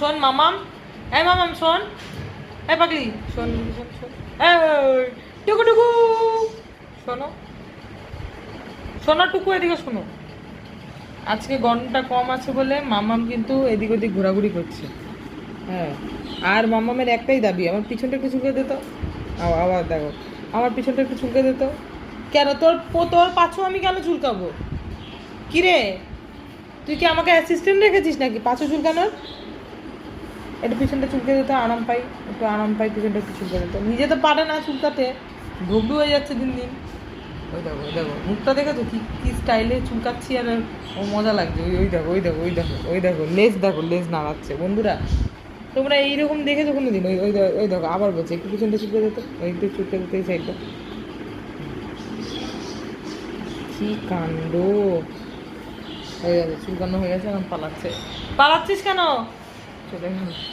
শোন মামাম এই মামাম শোন এই পাগলি শোন টুকু টুকু। শোনো। শোনো টুকু এদিকে শোনো। আজকে গরমটা কম আছে বলে মামাম কিন্তু এদিক ওদিক ঘোরাঘুরি করছে। হ্যাঁ। আর মামামের একটাই দাবি আমার পিছনটা একটু চুলকে দিত আবার দেখো আমার পিছনটা একটু চুলকে দিত কেন? তোর তোর পাছু আমি কেন চুলকাবো কিরে? তুই কি আমাকে অ্যাসিস্ট্যান্ট রেখেছিস নাকি? পাছু চুলকানোর একটু পিছনটা চুলকে দিতে আরাম পাই, একটু আরাম পাই, পিছনটা একটু চুলকে দিতে নিজে তো পারে না চুলকাতে ভুগডু হয়ে যাচ্ছে দিন দিন। ওই দেখো ওই দেখো, মুখটা দেখে তো কি, কী স্টাইলে চুলকাচ্ছি আর ও মজা লাগছে। ওই ওই দেখো ওই দেখো ওই দেখো ওই দেখো লেজ দেখো লেজ নাড়াচ্ছে। বন্ধুরা, তোমরা এইরকম দেখেছ কোনো দিন ওই ওই দেখো ওই দেখো, আবার বলছে, একটু পিছনটা চুলকে দিতে, ওই একটু চুলকে দিতে সাইডটা কি কাণ্ড। হয়ে গেছে চুলকানো হয়ে গেছে, এখন পালাচ্ছে। পালাচ্ছিস কেন? 这个样。